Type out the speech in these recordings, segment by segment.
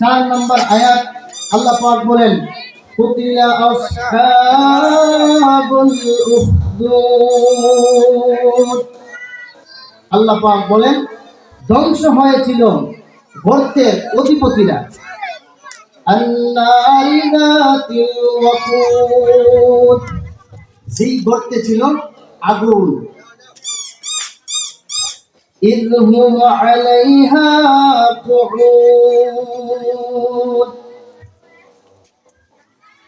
4 নম্বর আয়াত আল্লাহ পাক বলেন আল্লাহ পাক বলেন, ধ্বংস হয়েছিল গর্তের অধিপতিরা। যেই গর্তে ছিল আগুন। إذ هم عليها قعود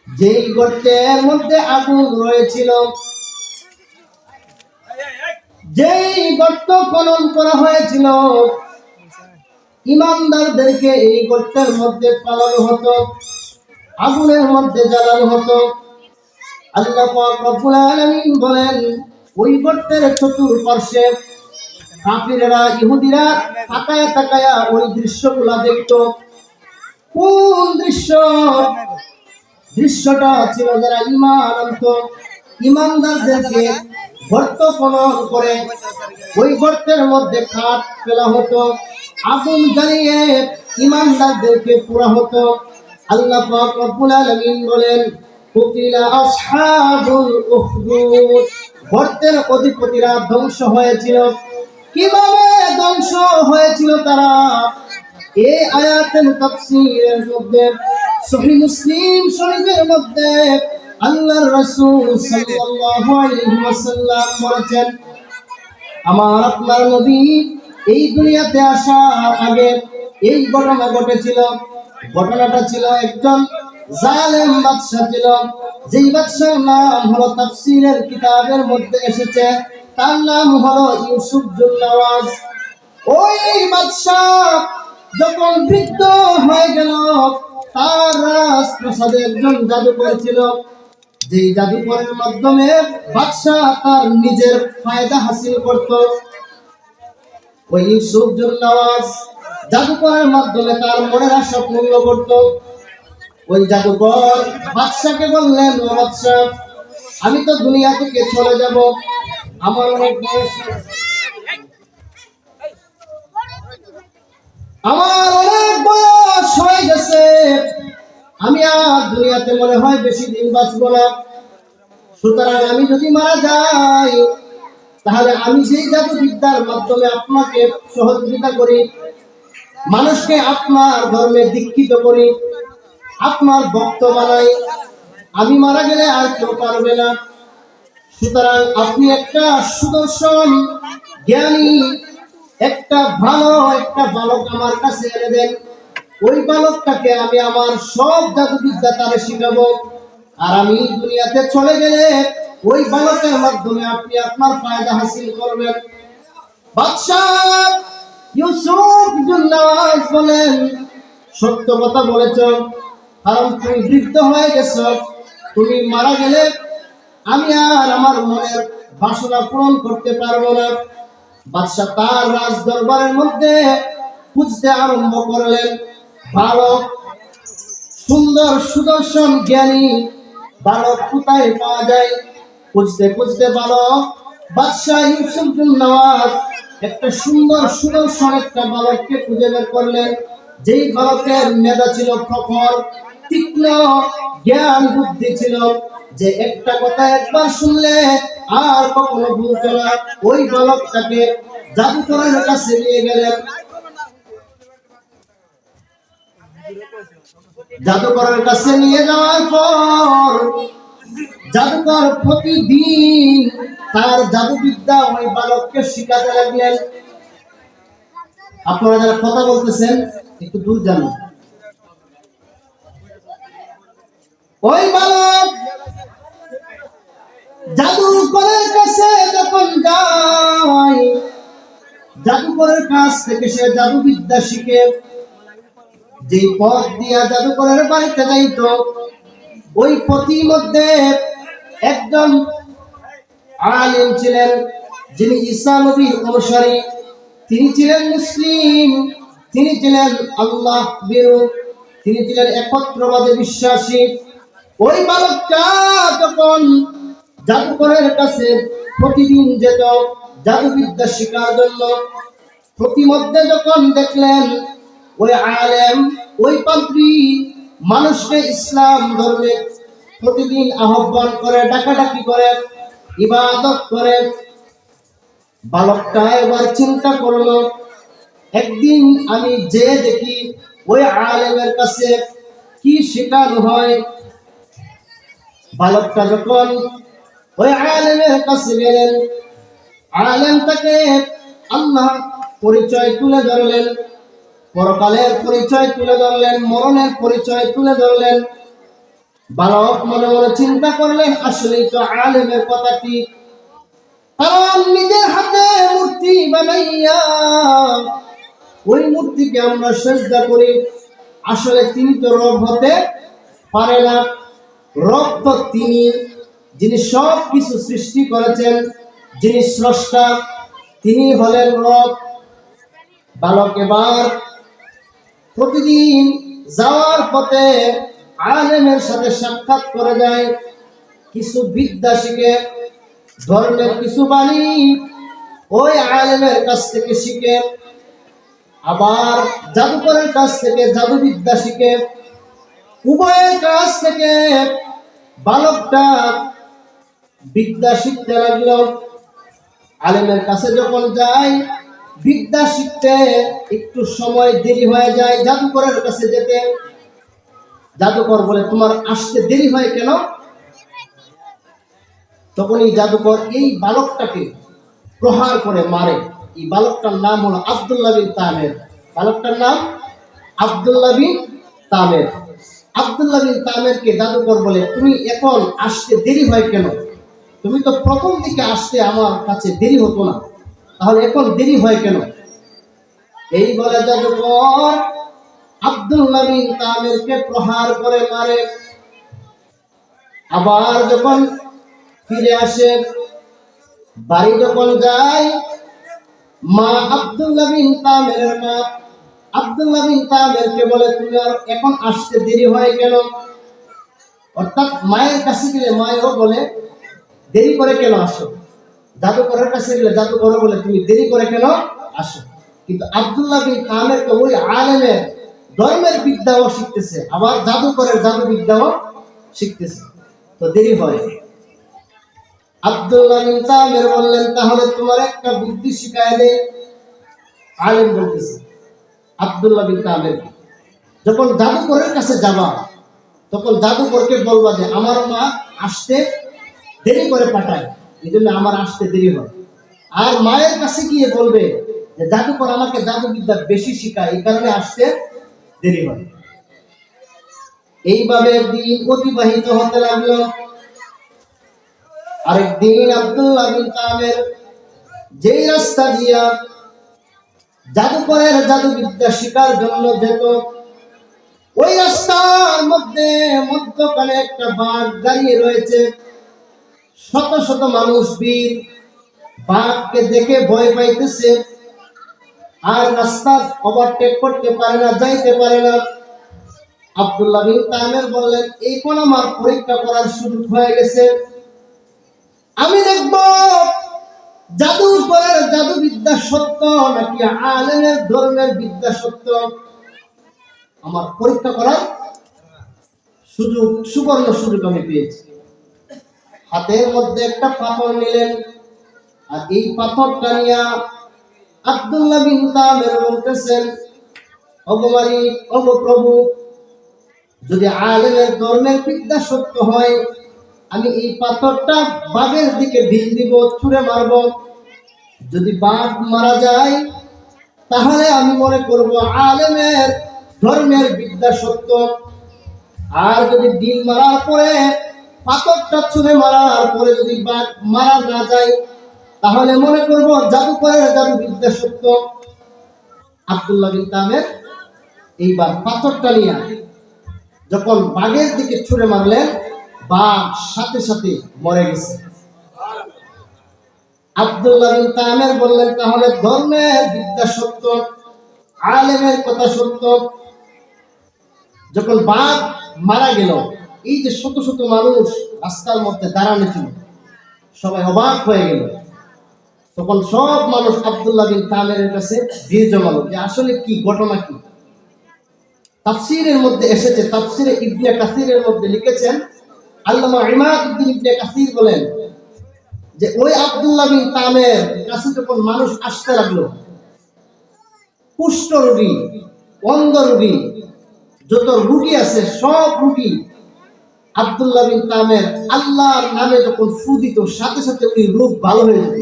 যেই গর্তের মধ্যে আগুন রয়েছিল যেই গর্ত খনন করা হয়েছিল ইমানদারদেরকে এই গর্তের মধ্যে পালানো হতো আগুনের মধ্যে জ্বালানো হতো আল্লাহ পাক রব্বুল আলামিন বলেন ওই গর্তের চতুর্পার্শ্বে কাফিরেরা, ইহুদিরা তাকায়া তাকায়া ওই দৃশ্যগুলা দেখতো। কোন দৃশ্য? দৃশ্যটা ছিল যারা ইমান আনত। ইমানদারদেরকে গর্ত খনন করে ওই গর্তের মধ্যে খাট ফেলা হতো। আগুন জ্বালিয়ে ইমানদারদেরকে পুরা হতো। আল্লাহ পাক রব্বুল আলামিন বলেন কুতিলা আসহাবুল উখদুদ। গর্তের অধিপতিরা ধ্বংস হয়েছিল। কীভাবে ধ্বংস হয়েছিল তারা? এই আয়াতের তাফসীরের মধ্যে সহিহ মুসলিম শরীফের মধ্যে আল্লাহর রাসূল সাল্লাল্লাহু আলাইহি ওয়াসাল্লাম বলেছেন, আমার আপনার নবী এই দুনিয়াতে আসার আগে এই ঘটনা ঘটেছিল। ঘটনাটা ছিল একজন জালেম বাদশা ছিল, যেই বাদশার নাম হলো তাফসীরের কিতাবের মধ্যে এসেছে। তার নাম হলো ইউসুফ জুন্নাওয়াজ। ওই বাদশা যখন বৃদ্ধ হয়ে গেল, তার রাজপ্রাসাদে একজন জাদুকর ছিল। যে জাদুকরের মাধ্যমে বাদশাহ তার নিজের ফায়দা হাসিল করত। ওই ইউসুফ নওয়াজ জাদুকরের মাধ্যমে তার মনের আশা পূর্ণ করত। ওই জাদুকর বাদশাকে বললেন, ও বাদশাহ, আমি তো দুনিয়া থেকে চলে যাব। আমার অনেক বয়স হয়ে গেছে। আমি আর দুনিয়াতে মনে হয় বেশি দিন বাঁচবো না। সুতরাং আমি যদি মারা যাই, তাহলে আমি যেই জাদু বিদ্যার মাধ্যমে আপনাকে সহযোগিতা করি, মানুষকে আপনার ধর্মে দীক্ষিত করি, আপনার ভক্ত বানাই, আমি মারা গেলে আর কেউ পারবে না। সুতরাং আপনি একটা সুদর্শন জ্ঞানী, একটা ভালো, একটা বালক আমার কাছে এনে দেন। ওই বালকটাকে আমি আমার সব জাদুবিদ্যা তারে শিখাবো। আর আমি দুনিয়াতে চলে গেলে ওই বালকের মাধ্যমে আপনি আপনার ফায়দা হাসিল করবেন। বাদশাহ বলেন, সত্য কথা বলেছ, কারণ তুমি বৃদ্ধ হয়ে গেছ। তুমি মারা গেলে আমি আর আমার মনের বাসনা পূরণ করতে পারব না। বাদশাহ তার রাজ দরবারের মধ্যে খুঁজতে আরম্ভ করলেন। বালক, সুন্দর সুদর্শন জ্ঞানী, বালক কোথায় পাওয়া যায়? খুঁজতে খুঁজতে বালক, বাদশাহ ইউসুফ নওয়াজ একটা সুন্দর সুদর্শন একটা বালককে খুঁজে বের করলেন। যেই বালকের মেধা ছিল প্রখর তীক্ষ্ণ জ্ঞান বুদ্ধি ছিল যে একটা কথা একবার শুনলে আর কখনো ভুলতো না। ওই বালকটাকে কাছে নিয়ে গেলেন। জাদুকরের কাছে নিয়ে যাওয়ার পর জাদুকর প্রতিদিন তার জাদুবিদ্যা ওই বালককে শিখাতে লাগলেন। আপনারা যারা কথা বলতেছেন, একটু দূর যান। ওই বালক জাদুকরের কাছে যখন যায়, জাদুকরের কাছ থেকে সে শিখে পথ দিয়া জাদুকরের বাড়িতে যাইতো, ওই মধ্যে একজন আলিম ছিলেন, যিনি ঈসা নবীর অনুসারী। তিনি ছিলেন মুসলিম, তিনি ছিলেন আল্লাহ তিনি ছিলেন একত্রবাদে বিশ্বাসী। ওই বালকটা যখন জাদুকরের কাছে প্রতিদিন যেত, জাদুবিদ্যা শেখার জন্য, প্রতিমধ্যে যখন দেখলেন, ওই আলেম, ওই পাত্রী মানুষকে ইসলাম ধর্মে প্রতিদিন আহ্বান করে, ডাকাডাকি করে, ইবাদত করে। বালকটা এবার চিন্তা করল, একদিন আমি যে দেখি ওই আলেমের কাছে কি শেখানো হয় বালকটা যখন ওই আলেমের কাছে গেলেন, আলেম তাকে আল্লাহ পরিচয় তুলে ধরলেন, পরকালের পরিচয় তুলে ধরলেন, মরণের পরিচয় তুলে ধরলেন। বালক মনে মনে চিন্তা করলেন আসলেই তো আলেমের কথা ঠিক কারণ নিজের হাতে মূর্তি বানাইয়া, ওই মূর্তিকে আমরা শ্রদ্ধা করি। আসলে তিনি তো রব হতে পারে না। রব তো তিনি, যিনি সব কিছু সৃষ্টি করেছেন, যিনি স্রষ্টা, তিনি হলেন রব, বালক এবার। প্রতিদিন যাওয়ার পথে আলেমের সাথে সাক্ষাৎ করে যায় কিছু বিদ্যা শিখে ধর্মের কিছু বাণী ওই আলেমের কাছ থেকে শিখে, আবার জাদুকরের কাছ থেকে জাদুবিদ্যা শিখে উভয়ের কাছ থেকে বালকটা বিদ্যা শিখতে লাগল। আলেমের কাছে যখন যায়, বিদ্যা শিখতে একটু সময় দেরি হয়ে যায় জাদুকরের কাছে যেতে। জাদুকর বলে, তোমার আসতে দেরি হয় কেন? তখন এই জাদুকর এই বালকটাকে প্রহার করে মারে। এই বালকটার নাম হলো আব্দুল্লাহ বিন তামের। বালকটার নাম আব্দুল্লাহ বিন তামের। আব্দুল্লাহ বিন তামেরকে জাদুকর বলে, তুমি এখন আসতে দেরি হয় কেন? তুমি তো প্রথম দিকে আসতে আমার কাছে দেরি হতো না। তাহলে এখন দেরি হয় কেন? এই বলে জাদুকর আব্দুল্লাহ বিন তামেরকে প্রহার করে মারে। আবার যখন ফিরে আসে, বাড়ি যখন যায়, মা আব্দুল্লাহ বিন তামের মা আব্দুল্লাহ বিন বলে, তুমি আর এখন আসতে দেরি হয় কেন? অর্থাৎ মায়ের কাছে গেলে মায়েরও বলে, দেরি করে কেন আসো? জাদুকরের কাছে গেলে জাদুকর বলে, তুমি দেরি করে কেন আসো? কিন্তু আব্দুল্লাহ বিন তো ওই আলেমের ধর্মের বিদ্যাও শিখতেছে, আবার জাদুকরের জাদু বিদ্যাও শিখতেছে, তো দেরি হয়। আব্দুল্লাহ বিন তামের বললেন, তাহলে তোমার একটা বুদ্ধি শিখায় দে। আলেম বলতেছে আব্দুল্লাহ বিন তামের যখন জাদুকরের কাছে যাবা, তখন জাদুকরকে বলবা যে, আমার মা আসতে দেরি করে পাঠায় এই জন্য আমার আসতে দেরি হয়। আর মায়ের কাছে গিয়ে বলবে যে জাদুকর আমাকে জাদুবিদ্যা বেশি শিখায়, এই কারণে আসতে দেরি হয়। এইভাবে দিন অতিবাহিত হতে লাগল। আরেকদিন আব্দুল্লাহ বিন তামের যেই রাস্তা দিয়া জাদুকরের জাদুবিদ্যা শিকার জন্য যেত। ওই রাস্তার মধ্যে মধ্যখানে একটা বাঘ দাঁড়িয়ে রয়েছে। শত শত মানুষ বীর বাঘকে দেখে ভয় পাইতেছে। আর রাস্তা ওভারটেক করতে পারে না, যাইতে পারে না। আব্দুল্লাহ বিন তামের বললেন, এই কোন আমার পরীক্ষা করার সুযোগ হয়ে গেছে। আমি দেখব জাদু করার জাদু বিদ্যা সত্য নাকি আলেমের ধর্মের বিদ্যা সত্য? আমার পরীক্ষা করার সুযোগ, সুবর্ণ সুযোগ আমি পেয়েছি। হাতের মধ্যে একটা পাথর নিলেন, আর এই পাথরটা নিয়ে আব্দুল্লাহ বিন তামের বলতেছেন অগমারি অগপ্রভু যদি আলেমের ধর্মের বিদ্যা সত্য হয় আমি এই পাথরটা বাঘের দিকে ঢিল দিব, ছুঁড়ে মারব। যদি বাঘ মারা যায়, তাহলে আমি মনে করব আলেমের ধর্মের বিদ্যা সত্য। আর যদি ডিল মারার পরে, পাথরটা ছুঁড়ে মারার পরে যদি বাঘ মারা না যায়, তাহলে মনে করব জাদুকরের জাদু বিদ্যা সত্য। আব্দুল্লাহ বিন তামের এইবার পাথরটা নিয়ে যখন বাঘের দিকে ছুঁড়ে মারলেন বাঘ সাথে সাথে মরে গেছে। আব্দুল্লাহ বিন তামের বললেন, তাহলে ধর্মের বিদ্যা সত্য, আলেমের কথা সত্য। যখন বাঘ মারা গেল, এই যে শত শত মানুষ রাস্তার মধ্যে দাঁড়ানো ছিল, সবাই অবাক হয়ে গেল। তখন সব মানুষ আব্দুল্লাহ বিন তামের কাছে যে আসলে কি, ঘটনা কি? তাফসিরের মধ্যে এসেছে, তাফসিরে ইবনে কাসিরের মধ্যে লিখেছেন আল্লামা ইমাদউদ্দিন ইবনে কাসির বলেন যে ওই আব্দুল্লাহ বিন তামের কাছে যখন মানুষ আসতে লাগল, কুষ্ঠ রোগী, অন্ধ রোগী, যত রুগী আছে সব রুগী আব্দুল্লাহ বিন তামের আল্লাহর নামে যখন ফু দিত, সাথে সাথে ওই রোগ ভালো হয়ে যেত।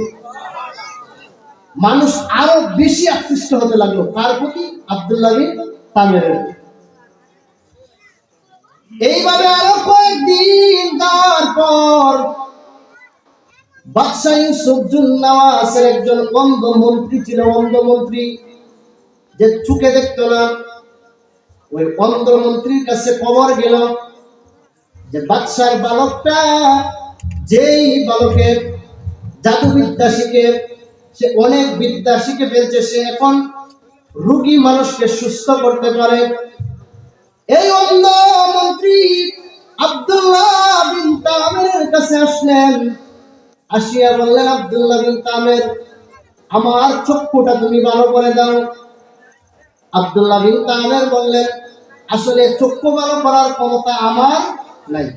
মানুষ আরও বেশি আকৃষ্ট হতে লাগল কার প্রতি? আব্দুল্লাহ বিন তামের এইভাবে আরও কয়েকদিন তারপর বাদশাহ ইউসুফজুল নওয়াজের একজন অন্ধ মন্ত্রী ছিল অন্ধ মন্ত্রী যে চুকে দেখতো না, ওই অন্ধ মন্ত্রীর কাছে খবর গেল যে বাদশার বালকটা যেই বালকের জাদুবিদ্যা শিখে, সে অনেক বিদ্যা শিখে ফেলছে, সে এখন রুগী মানুষকে সুস্থ করতে পারে। এই অন্ধ মন্ত্রী আব্দুল্লাহ বিন তামের কাছে আসলেন। আসিয়া বললেন, আব্দুল্লাহ বিন তামের, আমার চক্ষুটা তুমি ভালো করে দাও। আব্দুল্লাহ বিন তামের বললেন, আসলে চক্ষু ভালো করার ক্ষমতা আমার নাই।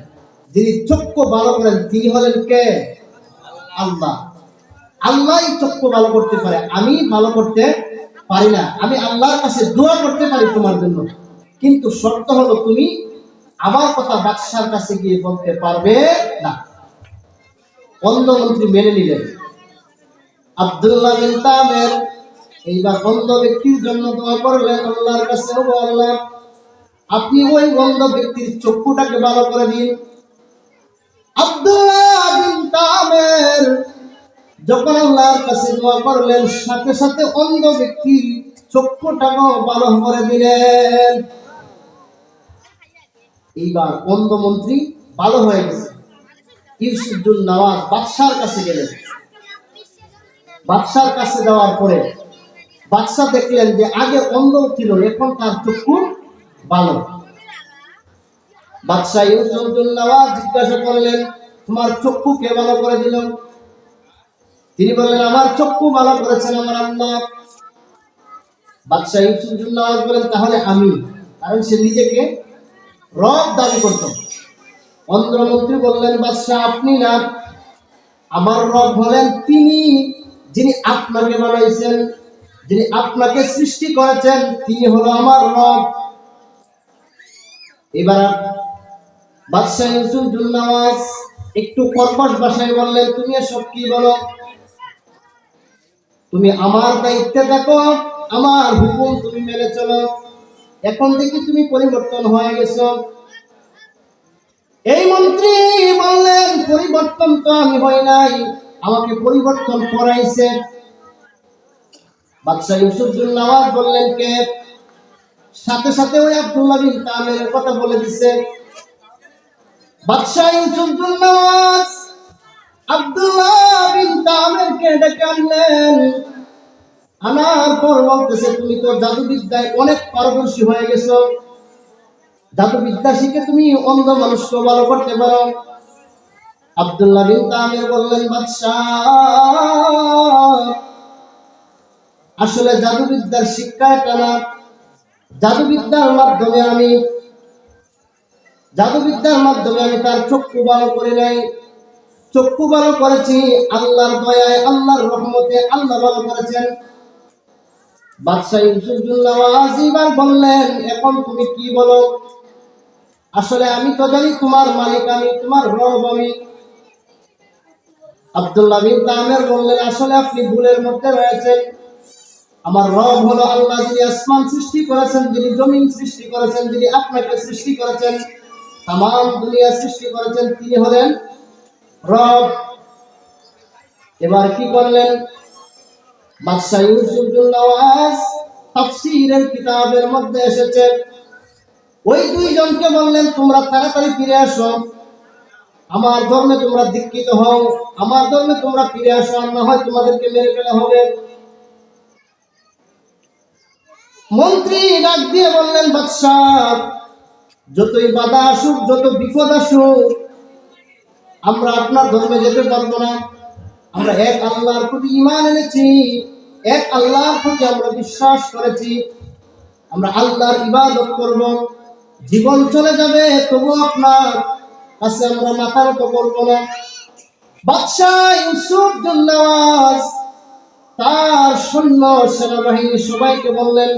যিনি চক্ষু ভালো করেন, তিনি হলেন কে? আল্লাহ। আল্লাহই চক্ষু ভালো করতে পারে। আমি ভালো করতে পারি না। আমি আল্লাহর কাছে দোয়া করতে পারি তোমার জন্য। কিন্তু শর্ত হলো তুমি আমার কথা বাদশার কাছে গিয়ে বলতে পারবে না। অন্ধমন্ত্রী মেনে নিলেন। আব্দুল্লাহ বিন তামের এইবার অন্ধ ব্যক্তির জন্য দোয়া করলেন আল্লাহর কাছে আল্লাহ, আপনি ওই অন্ধ ব্যক্তির চক্ষুটাকে ভালো করে দিন। আব্দুল্লাহ বিন তামের যখন আল্লাহর কাছে দোয়া করলেন, সাথে সাথে অন্ধ ব্যক্তির চক্ষুটাকেও ভালো করে দিলেন। এইবার অন্ধ মন্ত্রী ভালো হয়ে গেছে। ইউসুফুল নওয়াজ বাদশার কাছে গেলেন। বাদশার কাছে যাওয়ার পরে বাদশা দেখলেন যে আগে অন্ধ ছিল, এখন তার চক্ষু ভালো। বাদশাহ ইউসুফুল নওয়াজ জিজ্ঞাসা করলেন, তোমার চক্ষু কে ভালো করে দিল? তিনি বললেন, আমার চক্ষু ভালো করেছেন আমার আল্লাহ বাদশাহ ইউসুফুল নওয়াজ বলেন তাহলে আমি। কারণ সে নিজেকে রব দাবি করত অন্ধ্রমন্ত্রী বললেন, বাদশাহ, আপনি না, আমার রব হলেন তিনি, যিনি আপনাকে বানাইছেন, যিনি আপনাকে সৃষ্টি করেছেন, তিনি হলো আমার রব। এবার বাদশাহ ইউসুফ নামাজ একটু কর্কশ ভাষায় বললেন, তুমি এসব কি বলো? তুমি আমার দায়িত্বে দেখো, আমার হুকুম তুমি মেনে চলো। এখন দেখি তুমি পরিবর্তন হয়ে গেছো। এই মন্ত্রী বললেন, পরিবর্তন তো আমি হই নাই, আমাকে পরিবর্তন করাইছে। বাদশাহ বললেন, কে? সাথে সাথে ওই আব্দুল্লাহ বিন তামের কথা বলে দিছে। বাদশাহ আব্দুল্লাহ বিন তামেরকে ডেকে আনলেন। আনার পর বলতেছে, তুমি তো জাদুবিদ্যায় অনেক পারদর্শী হয়ে গেছো। জাদুবিদ্যা শিখে তুমি অন্ধ মানুষকে ভালো করতে পারো। আব্দুল্লাহ বিন তামির বললেন, বাদশাহ, আসলে জাদুবিদ্যার শিক্ষা এটা না। জাদুবিদ্যার মাধ্যমে আমি, জাদুবিদ্যার মাধ্যমে আমি তার চক্ষু ভালো করে নাই। চক্ষু ভালো করেছি, আল্লাহর দয়ায়, আল্লাহর রহমতে আল্লাহ ভালো করেছেন। বাদশাহ ইউসুফুল্লাহ বললেন, এখন তুমি কি বলো? আসলে আমি তো জানি তোমার মালিক, আমি তোমার রব, আমি আব্দুল্লাহ বললেন, আসলে আপনি ভুলের মধ্যে রয়েছেন। আমার রব হলো আল্লাহ যিনি আসমান সৃষ্টি করেছেন, যিনি জমিন সৃষ্টি করেছেন, যিনি আপনাকে সৃষ্টি করেছেন তাম দুনিয়া সৃষ্টি করেছেন, তিনি হলেন রব। এবার কি করলেন? বাদশাহ ইউসুফুল নওয়াজ তাফসীরের কিতাবের মধ্যে এসেছে। ওই দুইজনকে বললেন, তোমরা তাড়াতাড়ি ফিরে আসো আমার ধর্মে তোমরা দীক্ষিত হও। আমার ধর্মে তোমরা ফিরে আসো আর না হয় তোমাদেরকে মেরে ফেলা হবে। মন্ত্রী ডাক দিয়ে বললেন, বাদশাহ, যতই বাধা আসুক, যত বিপদ আসুক, আমরা আপনার ধর্মে যেতে পারব না। আমরা এক আল্লাহর প্রতি ইমান এনেছি। এক আল্লাহর প্রতি আমরা বিশ্বাস করেছি, আমরা আল্লাহর ইবাদত করব, জীবন চলে যাবে, তবু আপনার কাছে আমরা মাথা নত করব না। বাদশাহ ইউসুফ জুন্নাওয়াজ, তার সৈন্য সেনাবাহিনী সবাইকে বললেন,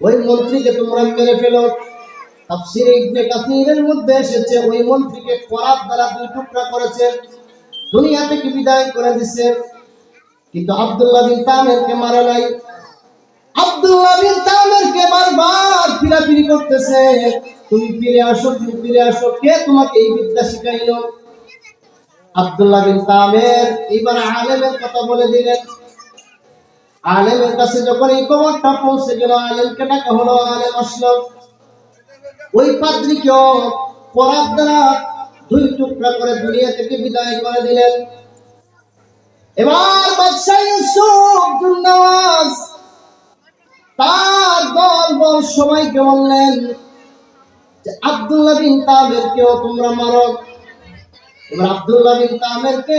ওই মন্ত্রীকে তোমরা মেরে ফেলো। তাফসিরে ইবনে কাসিরের মধ্যে এসেছে, ওই মন্ত্রীকে করাত দ্বারা দুই টুকরা করেছে, দুনিয়া থেকে বিদায় করে দিছে। কিন্তু আব্দুল্লাহ বিন তামেরকে মারা নাই। আব্দুল্লাহ বিন তামেরকে বারবার ফিরাফিরি করতেছে। তুমি ফিরে আসো, তুমি ফিরে আসো। কে তোমাকে এই বিদ্যা শিখাইলো? আব্দুল্লাহ বিন তামের। এবার আলেমের কথা বলে দিলেন। আলেমের কাছে যখন এই খবরটা পৌঁছে গেল, আলেমকে ডাকা হলো, আলেম আসলো। ওই পাদ্রীকেও পরাত দ্বারা দুই টুকরা করে দুনিয়া থেকে বিদায় করে দিলেন। এবার বাদশাহ ইউসুফ দুন্নাওয়াজ তার দল বল সবাইকে বললেন যে, আব্দুল্লাহ বিন তামেরকেও তোমরা মারো। এবার আব্দুল্লাহ বিন তামেরকে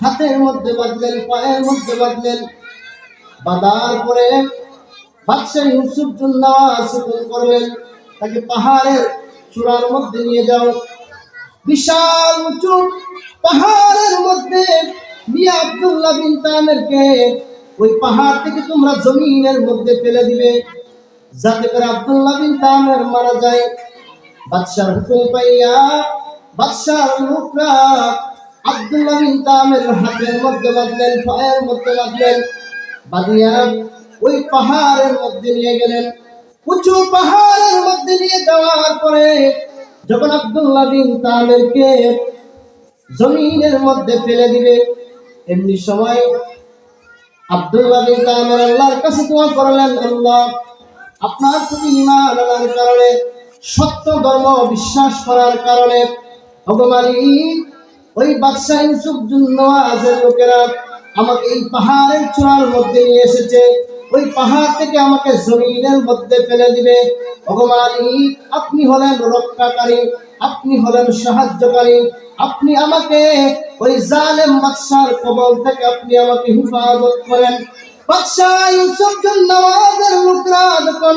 হাতের মধ্যে বাঁধলেন, পায়ের মধ্যে বাঁধলেন। বাঁধার পরে বাদশাহ ইউসুফ জুন্নাওয়াজ হুকুম করলেন তাকে পাহাড়ের চূড়ার মধ্যে নিয়ে যাও। বিশাল উঁচু পাহাড়ের মধ্যে নিয়ে আব্দুল্লাহ বিন তামেরকে ওই পাহাড় থেকে তোমরা জমিনের মধ্যে ফেলে দিবে। যাতে করে আব্দুল্লাহ বিন তামের মারা যায়। বাদশার হুকুম পাইয়া বাদশার লোকরা আব্দুল্লাহ বিন তামের হাতের মধ্যে বাঁধলেন, পায়ের মধ্যে বাঁধলেন, বাঁধিয়া ওই পাহাড়ের মধ্যে নিয়ে গেলেন। উঁচু পাহাড়ের মধ্যে নিয়ে যাওয়ার পরে যখন আব্দুল্লাহ বিন তামেরকে জমিনের মধ্যে ফেলে দিবে এমনি সময় আব্দুল বিন তামের আল্লাহর কাছে দোয়া করলেন, আল্লাহ আপনার প্রতি ইমান আনার কারণে, সত্য ধর্ম বিশ্বাস করার কারণে ভগবানী ওই বাদশাহ ইউসুফ জুন্নওয়াজের লোকেরা আমাকে এই পাহাড়ের চূড়ার মধ্যে নিয়ে এসেছে। ওই পাহাড় থেকে আমাকে জমিনের মধ্যে ফেলে দিবে। ভগবানী, আপনি হলেন রক্ষাকারী, আপনি হলেন সাহায্যকারী, আপনি আমাকে ওই জালেম বাদশার কবল থেকে আপনি আমাকে হিফাজত করেন। বাদশাহ ইউসুফ নওয়াজের লোকরা যখন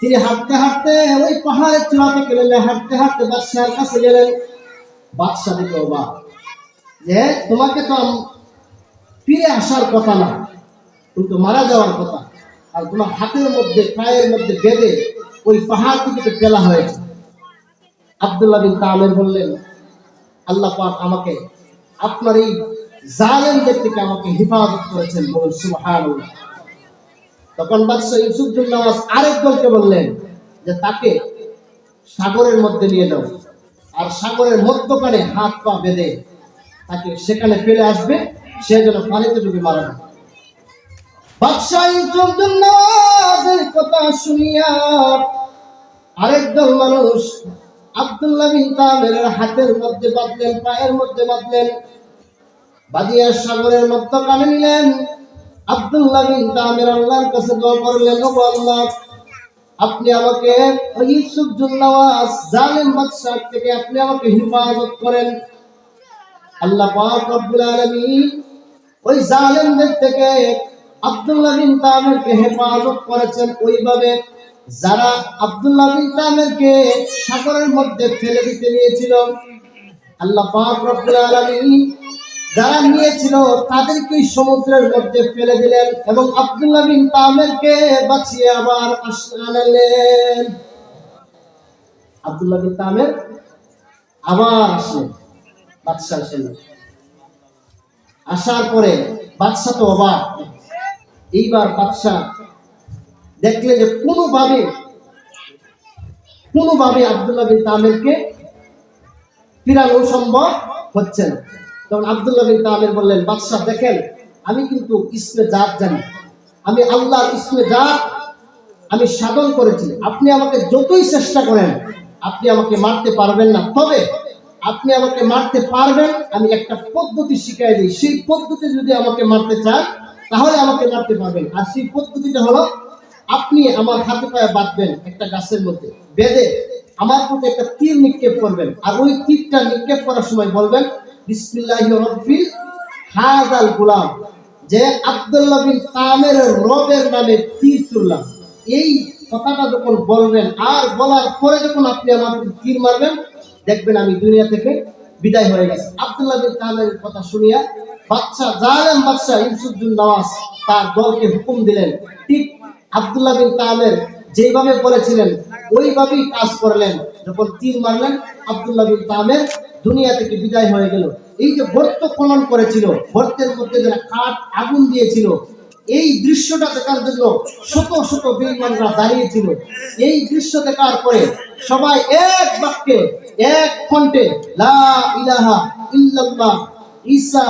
তিনি হাঁটতে হাঁটতে ওই পাহাড়ের চূড়া থেকে নেমে হাঁটতে হাঁটতে বাদশাহের কাছে গেলেন। বাদশাহ দেখে অবাক যে তোমাকে তো ফিরে আসার কথা না। কিন্তু মারা যাওয়ার কথা। আর তোমার হাতের মধ্যে, পায়ের মধ্যে বেঁধে ওই পাহাড় থেকে তো ফেলা হয়েছে। আব্দুল্লাহ বিন তামের বললেন, আল্লাহ পাক আমাকে, আপনার এই জালেমদের থেকে আমাকে হেফাজত করেছেন বলুন, সুবহানাল্লাহ। তখন বাদশাহ ইউসুফ নওয়াজ আরেক দলকে বললেন যে তাকে সাগরের মধ্যে নিয়ে যাও আর সাগরের মধ্যখানে হাত পা বেঁধে তাকে সেখানে ফেলে আসবে, সে যেন পানিতে ডুবে মারা যায়। বাদশাহ ইউসুফ নওয়াজের কথা শুনিয়া আরেক দল মানুষ আব্দুল্লাহ বিন তামেরের হাতের মধ্যে বাঁধলেন, পায়ের মধ্যে বাঁধলেন বাদিয়া সাগরের মধ্যে কানে নিলেন। আব্দুল্লাহ বিন তামির, আল্লাহর কাছে দোয়া করলেন ও আল্লাহ, আপনি আমাকে ইউসুফ জুন্নাওয়াজ জালিম বাদশাহ থেকে আপনি আমাকে হিফাজত করেন। আল্লাহ পাক রব্বুল আলামিন ওই জালিমদের থেকে আব্দুল্লাহ বিন তামিরকে হেফাজত করেছেন। ওইভাবে যারা আব্দুল্লাহ বিন তামিরকে সাগরের মধ্যে ফেলে দিতে নিয়েছিল, আল্লাহ পাক রব্বুল আলামিন যারা নিয়েছিল তাদেরকে সমুদ্রের মধ্যে ফেলে দিলেন এবং আব্দুল্লাহ বিন তামেরকে বাঁচিয়ে আবার আস- আনালেন। আব্দুল্লাহ বিন তামের আবার আসলেন বাদশাহ ছেলে আসার পরে বাদশাহ তো অবাক। এইবার বাদশাহ দেখলে যে কোনোভাবে কোনোভাবে আব্দুল্লাহ বিন তামেরকে ফিরানো সম্ভব হচ্ছে না। তখন আব্দুল্লাহ বিন তামের বললেন, বাদশাহ, দেখেন, আমি কিন্তু ইসমে জাত জানি। আমি আল্লাহর ইসমে জাত, আমি সাধন করেছি। আপনি আমাকে যতই চেষ্টা করেন, আপনি আমাকে মারতে পারবেন না। তবে আপনি আমাকে মারতে পারবেন, আমি একটা পদ্ধতি শিখাই দিই। সেই পদ্ধতি যদি আমাকে মারতে চান, তাহলে আমাকে মারতে পারবেন। আর সেই পদ্ধতিটা হলো, আপনি আমার হাতে পায়ে বাঁধবেন একটা গাছের মধ্যে। বেঁধে আমার প্রতি একটা তীর নিক্ষেপ করবেন। আর ওই তীরটা নিক্ষেপ করার সময় বলবেন বিসমিল্লাহ হাদাল গুলাম, যে আব্দুল্লাহ বিন তামের রবের নামে তীর চুরলাম এই কথাটা যখন বলবেন আর বলার পরে যখন আপনি আমার তীর মারবেন, দেখবেন আমি দুনিয়া থেকে বিদায় হয়ে গেছে। আব্দুল্লাহ বিন তামের কথা শুনিয়া বাচ্চা জালেম বাচ্চা ইউসুফুল নওয়াজ তার দলকে হুকুম দিলেন, ঠিক আব্দুল্লাহ বিন তামের যেভাবে বলেছিলেন, ওইভাবেই কাজ করলেন। যখন তীর মারলেন, আব্দুল্লাহ বিন তামের দুনিয়া থেকে বিদায় হয়ে গেল। এই যে গর্ত খনন করেছিল গর্তের মধ্যে যারা কাঠ আগুন দিয়েছিল, এই দৃশ্যটা দেখার জন্য শত শত বেঈমানরা দাঁড়িয়েছিল। এই দৃশ্য দেখার পরে সবাই এক বাক্যে, এক কণ্ঠে, লা ইলাহা ইল্লাল্লাহ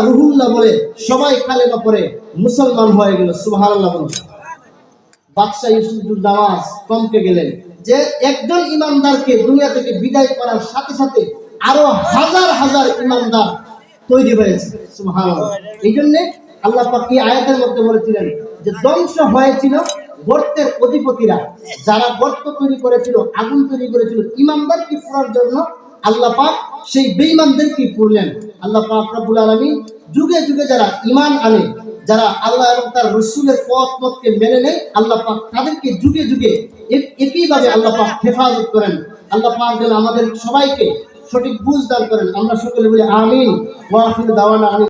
রুহুল্লাহ বলে সবাই কালেমা পরে মুসলমান হয়ে গেল। সুবহানাল্লাহ বাদশাহ ইউসুফুল নামাজ কমকে গেলেন যে একজন ইমানদারকে দুনিয়া থেকে বিদায় করার সাথে সাথে আরও হাজার হাজার ইমানদার তৈরি হয়েছে। এই জন্যে আল্লাহ পাক আয়াতের মধ্যে বলেছিলেন যে, ধ্বংস হয়েছিল গর্তের অধিপতিরা। যারা গর্ত তৈরি করেছিল, আগুন তৈরি করেছিল, ইমানদারকে পুরার জন্য আল্লাহ পাক সেই বেঈমানদেরকে পুরলেন। আল্লাহ পাক রব্বুল আলামিন যুগে যুগে যারা ইমান আনে যারা আল্লাহ এবং তার রসুলের পথ পথকে মেনে নেয়, আল্লাহ পাক তাদেরকে যুগে যুগে এক- একইভাবে আল্লাহ পাক হেফাজত করেন। আল্লাহ পাক যেন আমাদের সবাইকে সঠিক বুঝ দান করেন। আমরা সকলে বলি, আমিন। ওয়াফির দাওয়ানা আমিন